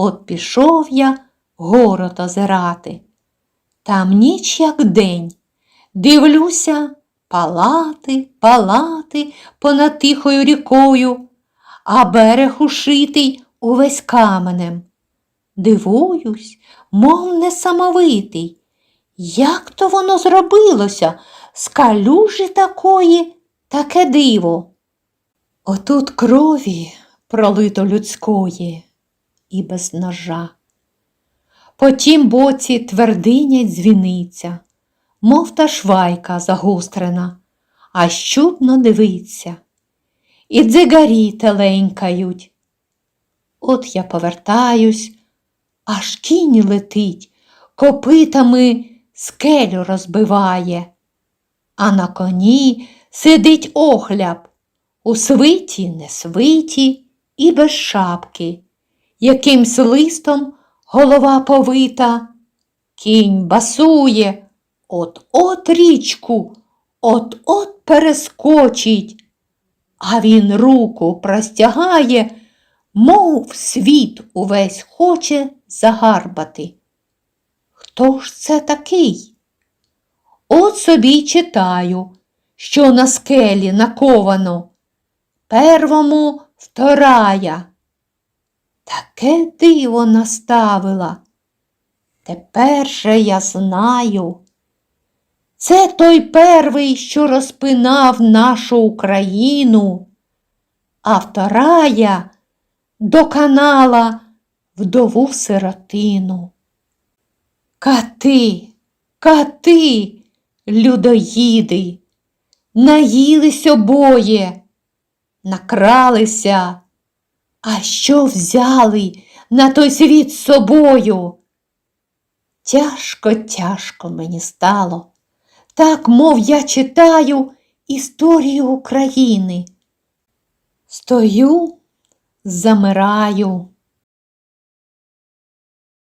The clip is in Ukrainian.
От пішов я город озирати. Там ніч як день. Дивлюся, палати, палати понад тихою рікою, а берег ушитий увесь каменем. Дивуюсь, мов несамовитий. Як то воно зробилося з калюжі такої таке диво? Отут крові пролито людської і без ножа. По тім боці твердинять дзвіниця, мов та швайка загострена, а щудно дивиться. І дзигарі теленькають. От я повертаюсь, аж кінь летить, копитами скелю розбиває, а на коні сидить охляб, у свиті не свиті і без шапки, якимсь листом голова повита, кінь басує, от-от річку, от-от перескочить, а він руку простягає, мов світ увесь хоче загарбати. Хто ж це такий? От собі читаю, що на скелі наковано. Первому вторая. Таке диво наставила. Тепер же я знаю. Це той первий, що розпинав нашу Україну, а вторая доканала вдову сиротину. Кати, кати, людоїди, наїлись обоє, накралися, а що взяли на той світ з собою? Тяжко, тяжко мені стало, так, мов я читаю історію України. Стою, замираю,